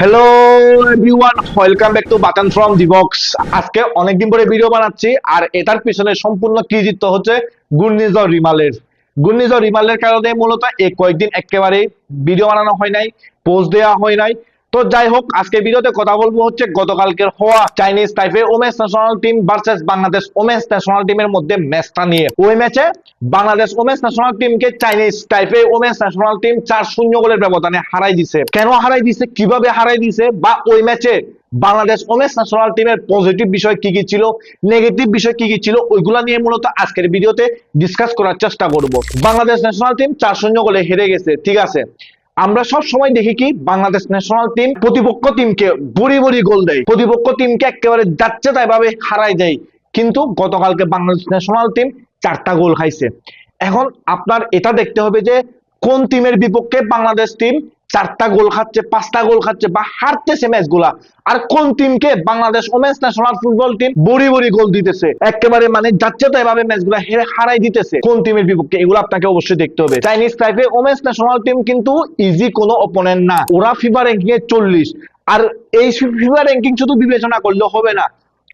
Hello everyone welcome back to button from the box আজকে অনেকদিন পরে ভিডিও বানাচ্ছি, আর এটার পিছনে সম্পূর্ণ কৃতিত্ব হচ্ছে গুর্নিজর রিমালের গুর্নিজর রিমালের কারণে মূলত এই কয়েকদিন একেবারে ভিডিও বানানো হয় নাই পোস্ট দেওয়া হয় নাই। তো যাই হোক আজকে ভিডিওতে কথা বলব হচ্ছে গতকালকের হওয়া Chinese Taipei women's national team versus Bangladesh women's national টিমের মধ্যে ম্যাচটা নিয়ে। ওই ম্যাচে বাংলাদেশ ওমেন্স ন্যাশনাল টিমকে Chinese Taipei women's national team চার শূন্য গোলের ব্যবধানে হারাই দিছে। কেন হারাই দিছে? কীভাবে হারাই দিছে? বা ওই ম্যাচে বাংলাদেশ ওমেন্স ন্যাশনাল টিমের পজিটিভ বিষয় কি কি ছিল নেগেটিভ বিষয় কি কি ছিল, ওইগুলা নিয়ে মূলত আজকের ভিডিওতে ডিসকাস করার চেষ্টা করব। বাংলাদেশ ন্যাশনাল টিম চার শূন্য গোলে হেরে গেছে, ঠিক আছে? আমরা সব সময় দেখি কি, বাংলাদেশ ন্যাশনাল টিম প্রতিপক্ষ টিমকে বড়ি বড়ি গোল দেয়। প্রতিপক্ষ টিমকে একেবারে যাচ্ছে তাই ভাবে হারাই দেয়। কিন্তু গতকালকে বাংলাদেশ ন্যাশনাল টিম চারটা গোল খাইছে। এখন আপনার এটা দেখতে হবে যে, কোন টিমের বিপক্ষে বাংলাদেশ টিম চারটা গোল খাচ্ছে, পাঁচটা গোল খাচ্ছে, বা হারতেছে ম্যাচগুলা। আর কোন টিমকে Bangladesh women's national football team বড়ি বড়ি গোল দিতেছে। একেবারে মানে যাচ্ছে তাই ভাবে ম্যাচগুলা হেরে হারাই দিতেছে। কোন টিমের বিপক্ষে? এগুলো আপনাকে অবশ্যই দেখতে হবে। Chinese Taipei women's national team কিন্তু ইজি কোনো অপোনেন্ট না। ওরা ফিফা র্যাঙ্কিং এ চল্লিশ। আর এই ফিফা র্যাঙ্কিং শুধু বিবেচনা করলে হবে না।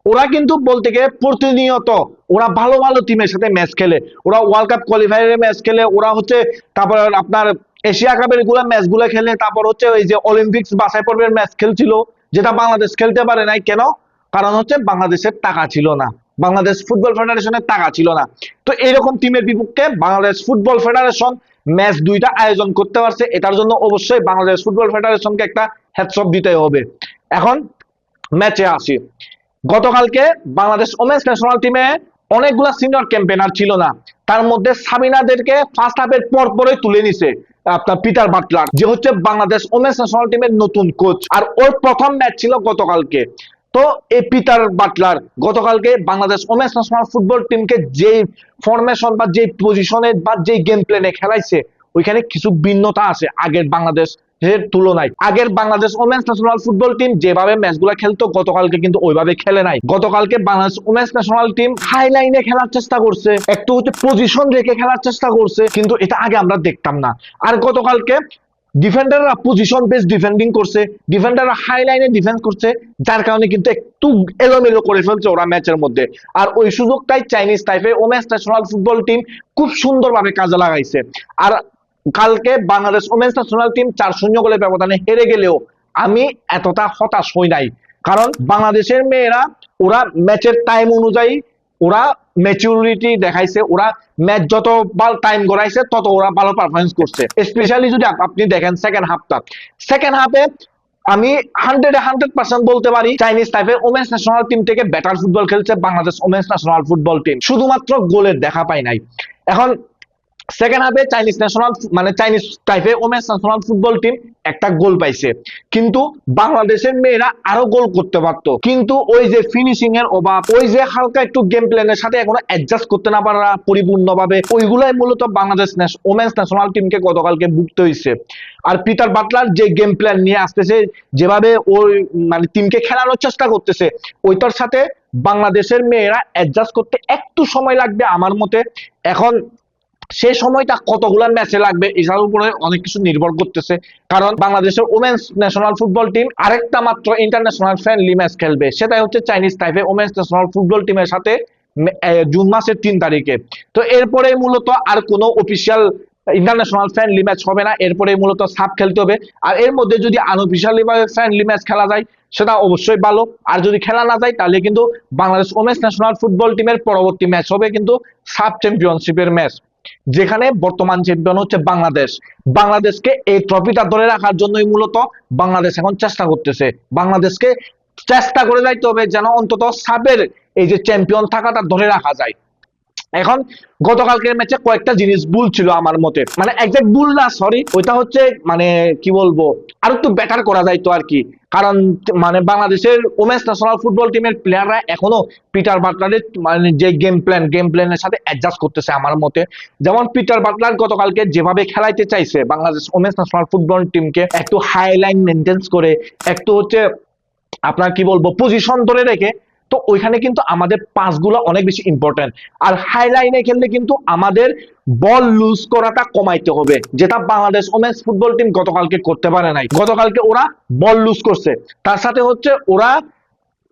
ওরা কিন্তু বলতে গেলে প্রতিনিয়ত ওরা ভালো ভালো টিমের সাথে ম্যাচ খেলে। ওরা ওয়ার্ল্ড কাপ কোয়ালিফায়ারে ম্যাচ খেলে। ওরা হচ্ছে তারপর আপনার এশিয়া কাপেরগুলা ম্যাচগুলো খেলে তারপর হচ্ছে ওই যে অলিম্পিক্স বাছাই পর্বের ম্যাচ খেলছিল, যেটা বাংলাদেশ খেলতে পারে নাই। কেন? কারণ হচ্ছে বাংলাদেশের টাকা ছিল না। বাংলাদেশ ফুটবল ফেডারেশনের টাকা ছিল না। তো এইরকম টিমের বিপক্ষে বাংলাদেশ ফুটবল ফেডারেশন ম্যাচ দুইটা আয়োজন করতে পারছে। এটার জন্য অবশ্যই বাংলাদেশ ফুটবল ফেডারেশনকে একটা হ্যাটসঅপ দিতে হবে। এখন ম্যাচে আসি। গতকালকে বাংলাদেশ ওমেন্স ন্যাশনাল টিমে অনেকগুলা সিনিয়র ক্যাম্পেনার ছিল না। তার মধ্যে সাবিনাদেরকে ফার্স্ট হাফের পর পরে তুলে নিছে। আপনার পিটার বাটলার, যে হচ্ছে বাংলাদেশ ওমেন্স ন্যাশনাল টিমের নতুন কোচ আর ওর প্রথম ম্যাচ ছিল গতকালকে। তো এই পিটার বাটলার গতকালকে বাংলাদেশ ওমেন্স ন্যাশনাল ফুটবল টিমকে যে ফরমেশন বা যে পজিশনে বা যে গেম প্ল্যানে খেলাইছে, ওইখানে কিছু ভিন্নতা আছে। আগের বাংলাদেশ এর তুলনায়। আগের Bangladesh women's national football team যেভাবে ম্যাচগুলো খেলতো, গতকালকে কিন্তু ওইভাবে খেলে নাই। গতকালকে Bangladesh women's national team high লাইনে খেলার চেষ্টা করছে, একটু হচ্ছে পজিশন রেখে খেলার চেষ্টা করছে, কিন্তু এটা আগে আমরা দেখতাম না। আর গতকালকে ডিফেন্ডাররা পজিশন বেস ডিফেন্ডিং করছে ডিফেন্ডাররা হাই লাইনে ডিফেন্স করছে, যার কারণে কিন্তু একটু এলোমেলো করে ফেলছে ওরা ম্যাচের মধ্যে। আর ওই সুযোগটাই চাইনিজ টাইপের ওমেন্স ন্যাশনাল ফুটবল টিম খুব সুন্দরভাবে কাজে লাগাইছে। আর কালকে বাংলাদেশ ওমেন্স ন্যাশনাল টিম চার শূন্য গোলের ব্যবধানে হেরে গেলেও আমি এতটা হতাশ হই নাই। কারণ বাংলাদেশের মেয়েরা, ওরা ম্যাচের টাইম অনুযায়ী, ওরা ম্যাচুরিটি দেখাইছে, ওরা ম্যাচ যত টাইম গড়াইছে, তত ওরা ভালো পারফরমেন্স করছে। স্পেশালি যদি আপনি দেখেন সেকেন্ড হাফটা সেকেন্ড হাফে আমি হান্ড্রেড হান্ড্রেড পার্সেন্ট বলতে পারি চাইনিজ টাইপের ওমেন্স ন্যাশনাল টিম থেকে বেটার ফুটবল খেলছে Bangladesh women's national football team শুধুমাত্র গোলের দেখা পাই নাই। এখন সেকেন্ড হাফে চাইনিজ ন্যাশনাল মানে চাইনিজ টাইপের ওমেন্স ন্যাশনাল ফুটবল টিম একটা গোল পাইছে। কিন্তু বাংলাদেশের মেয়েরা আরও গোল করতে পারতো। কিন্তু ওই যে ফিনিশিং এর অভাব, ওই যে হালকা একটু গেম প্ল্যানের সাথে এখনও অ্যাডজাস্ট করতে না পারা পরিপূর্ণভাবে, ওইগুলাই মূলত বাংলাদেশ ওমেন্স ন্যাশনাল টিমকে গতকালকে ভুগতে হয়েছে আর পিটার বাটলার যে গেম প্ল্যান নিয়ে আসতেছে, যেভাবে ওই মানে টিমকে খেলানোর চেষ্টা করতেছে, ওইটার সাথে বাংলাদেশের মেয়েরা অ্যাডজাস্ট করতে একটু সময় লাগবে আমার মতে। এখন সেই সময়টা কতগুলা ম্যাচে লাগবে, এটার উপরে অনেক কিছু নির্ভর করতেছে। কারণ বাংলাদেশের ওমেন্স ন্যাশনাল ফুটবল টিম আরেকটা মাত্র ইন্টারন্যাশনাল ফ্রেন্ডলি ম্যাচ খেলবে। সেটাই হচ্ছে চাইনিজ টাইপের ওমেন্স ন্যাশনাল ফুটবল টিমের সাথে জুন মাসের তিন তারিখে। তো এরপরে মূলত আর কোনো অফিসিয়াল ইন্টারন্যাশনাল ফ্রেন্ডলি ম্যাচ হবে না। এরপরে মূলত সাপ খেলতে হবে। আর এর মধ্যে যদি আনঅফিসিয়ালি ভাবে ফ্রেন্ডলি ম্যাচ খেলা যায়, সেটা অবশ্যই ভালো। আর যদি খেলা না যায়, তাহলে কিন্তু বাংলাদেশ ওমেন্স ন্যাশনাল ফুটবল টিমের পরবর্তী ম্যাচ হবে কিন্তু সাব চ্যাম্পিয়নশিপের ম্যাচ যেখানে বর্তমান চ্যাম্পিয়ন হচ্ছে বাংলাদেশ। বাংলাদেশকে এই ট্রফিটা ধরে রাখার জন্যই মূলত বাংলাদেশ এখন চেষ্টা করতেছে। বাংলাদেশকে চেষ্টা করে যাইতে হবে যেন অন্তত সাবের এই যে চ্যাম্পিয়ন থাকাটা ধরে রাখা যায়। এখন গতকালকের ম্যাচে কয়েকটা জিনিস ভুল ছিল আমার মতে। মানে একজাক্ট ভুল না সরি ওইটা হচ্ছে মানে কি বলব আর একটু বেটার করা যাইতো আর কি কারণ মানে বাংলাদেশের ওমেন্স ন্যাশনাল ফুটবল টিমের প্লেয়াররা এখনও পিটার বাটলারের মানে যে গেম প্ল্যান গেম প্ল্যানের সাথে অ্যাডজাস্ট করতেছে আমার মতে। যেমন পিটার বাটলার গতকালকে যেভাবে খেলাইতে চাইছে বাংলাদেশ ওমেন্স ন্যাশনাল ফুটবল টিমকে একটু হাই লাইন মেনটেন্স করে, একটু হচ্ছে আপনার কি বলব পজিশন ধরে রেখে তো ওইখানে কিন্তু আমাদের পাসগুলো অনেক বেশি ইম্পর্টেন্ট আর হাইলাইনে খেললে কিন্তু আমাদের বল লুজ করাটা কমাইতে হবে, যেটা বাংলাদেশ ওমেন্স ফুটবল টিম গতকালকে করতে পারে নাই। গতকালকে ওরা বল লুজ করছে। তার সাথে হচ্ছে ওরা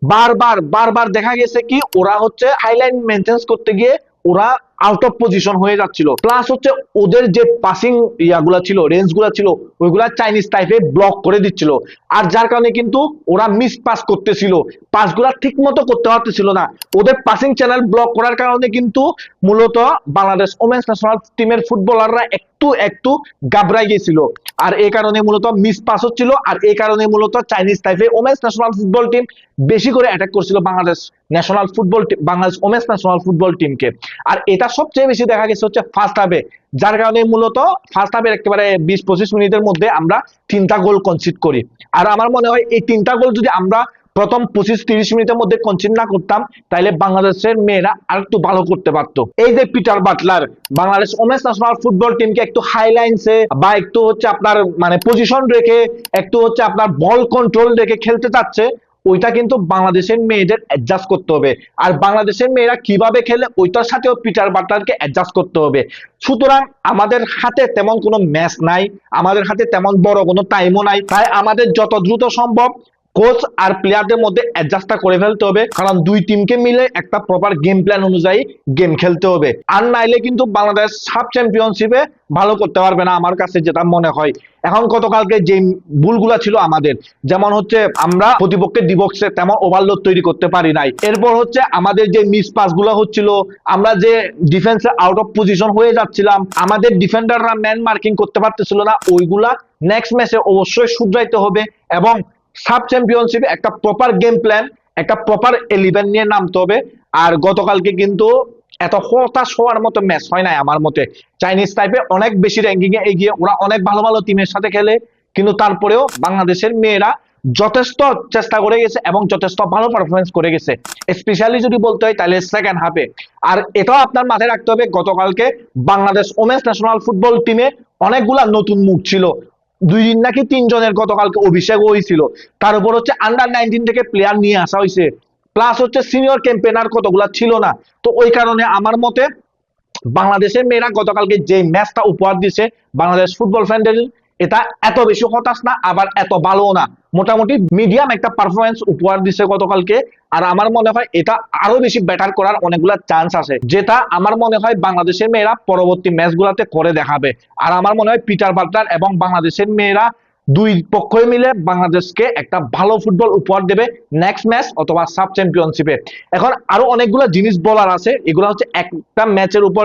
বারবার বারবার দেখা গেছে কি ওরা হচ্ছে হাইলাইন মেনটেন্স করতে গিয়ে ওরা আউট অফ পজিশন হয়ে যাচ্ছিল। প্লাস হচ্ছে ওদের যে পাসিং ইয়াগুলা ছিল রেঞ্জগুলা ছিল, ওইগুলা চাইনিজ টাইপে ব্লক করে দিচ্ছিল। আর যার কারণে কিন্তু ওরা মিস পাস করতেছিল। পাসগুলা ঠিক মতো করতে পারতেছিল না। ওদের পাসিং চ্যানেল ব্লক করার কারণে কিন্তু মূলত বাংলাদেশ ওমেন্স ন্যাশনাল টিমের ফুটবলাররা একটু একটু গাবড়াই গেছিল আর এই কারণে মূলত মিস পাস হচ্ছিল। আর এই কারণে মূলত চাইনিজ টাইপে ওমেন্স ন্যাশনাল ফুটবল টিম বেশি করে অ্যাটাক করছিল Bangladesh national football Bangladesh women's national football টিমকে আর এটা সবচেয়ে বেশি দেখা গেছে হচ্ছে ফার্স্ট হাফে যার কারণে মূলত ফার্স্ট হাফের একেবারে বিশ পঁচিশ মিনিটের মধ্যে আমরা তিনটা গোল কনসিড করি। আর আমার মনে হয় এই তিনটা গোল যদি আমরা প্রথম পঁচিশ তিরিশ মিনিটের মধ্যে কনসিড না করতাম তাহলে বাংলাদেশের মেয়েরা আর একটু ভালো করতে পারতো। এই যে Peter Butler, Bangladesh women's national football টিমকে একটু হাই লাইনসে বা একটু হচ্ছে আপনার মানে পজিশন রেখে, একটু হচ্ছে আপনার বল কন্ট্রোল রেখে খেলতে চাচ্ছে ওইটা কিন্তু বাংলাদেশের মেয়েদের অ্যাডজাস্ট করতে হবে। আর বাংলাদেশের মেয়েরা কীভাবে খেলে, ওইটার সাথেও পিটার বাটারকে অ্যাডজাস্ট করতে হবে। সুতরাং আমাদের হাতে তেমন কোনো ম্যাচ নাই, আমাদের হাতে তেমন বড় কোনো টাইমও নাই। তাই আমাদের যত দ্রুত সম্ভব কোচ আর প্লেয়ারদের মধ্যে অ্যাডজাস্টটা করে ফেলতে হবে। কারণ দুই টিমকে মিলে একটা প্রপার গেম প্ল্যান অনুযায়ী গেম খেলতে হবে। আর নাইলে কিন্তু বাংলাদেশ সাব চ্যাম্পিয়নশিপে ভালো করতে পারবে না আমার কাছে যেটা মনে হয়। এখন গতকালকে যে ভুলগুলা ছিল আমাদের, যেমন হচ্ছে আমরা প্রতিপক্ষের দিবক্সে তেমন ওভারলোড তৈরি করতে পারি নাই। এরপর হচ্ছে আমাদের যে মিস পাসগুলো হচ্ছিল, আমরা যে ডিফেন্সে আউট অফ পজিশন হয়ে যাচ্ছিলাম, আমাদের ডিফেন্ডাররা ম্যান মার্কিং করতে পারতেছিল না, ওইগুলা নেক্সট ম্যাচে অবশ্যই শুধরাইতে হবে। এবং সাব চ্যাম্পিয়নশিপে একটা প্রপার গেম প্ল্যান একটা প্রপার এলিভেন নিয়ে নামতে হবে। আর গতকালকে কিন্তু এত হতাশ হওয়ার মতো ম্যাচ হয় নাই আমার মতে। চাইনিজ টাইপে অনেক বেশি র্যাঙ্কিং এ এগিয়ে, ওরা অনেক ভালো ভালো টিমের সাথে খেলে, কিন্তু তারপরেও বাংলাদেশের মেয়েরা যথেষ্ট চেষ্টা করে গেছে এবং যথেষ্ট ভালো পারফরমেন্স করে গেছে। স্পেশালি যদি বলতে হয়, তাহলে সেকেন্ড হাফে আর এটাও আপনার মাথায় রাখতে হবে, গতকালকে বাংলাদেশ ওমেন্স ন্যাশনাল ফুটবল টিমে অনেকগুলা নতুন মুখ ছিল। দুই দিন নাকি তিনজনের গতকালকে অভিষেক হয়েছিল তার উপর হচ্ছে আন্ডার নাইনটিন থেকে প্লেয়ার নিয়ে আসা হয়েছে প্লাস হচ্ছে সিনিয়র ক্যাম্পেনার কতগুলা ছিল না। তো ওই কারণে আমার মতে বাংলাদেশের মেয়েরা গতকালকে যে ম্যাচটা উপহার দিছে, বাংলাদেশ ফুটবল ফেডারেশন এটা এত বেশি হতাশ না, আবার এত ভালো না। মোটামুটি মিডিয়াম একটা পারফরমেন্স উপহার দিছে গতকালকে, আর আমার মনে হয় এটা আরও বেশি ব্যাটার করার অনেকগুলা চান্স আছে, যেটা আমার মনে হয় বাংলাদেশের মেয়েরা পরবর্তী ম্যাচগুলোতে করে দেখাবে। আর আমার মনে হয় পিটার বার্টার এবং বাংলাদেশের মেয়েরা দুই পক্ষই মিলে বাংলাদেশকে একটা ভালো ফুটবল উপহার দেবে নেক্সট ম্যাচ অথবা সাব চ্যাম্পিয়নশিপে এখন আরও অনেকগুলো জিনিস বলার আছে, এগুলো হচ্ছে একটা ম্যাচের উপর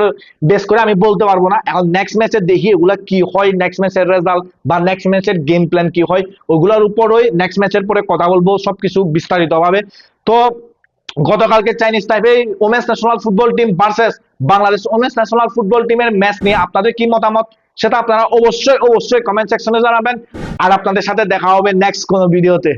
বেস করে আমি বলতে পারব না। এখন নেক্সট ম্যাচে দেখি এগুলা কি হয় নেক্সট ম্যাচের রেজাল্ট বা নেক্সট ম্যাচের গেম প্ল্যান কি হয়, ওগুলোর উপরই নেক্সট ম্যাচের পরে কথা বলব, সবকিছু বিস্তারিত ভাবে তো গতকালকে Chinese Taipei women's national football team versus Bangladesh women's national football টিমের ম্যাচ নিয়ে আপনাদের কি মতামত? সেটা আপনারা অবশ্যই অবশ্যই কমেন্ট সেকশনে জানাবেন। আর আপনাদের সাথে দেখা হবে নেক্সট কোনো ভিডিওতে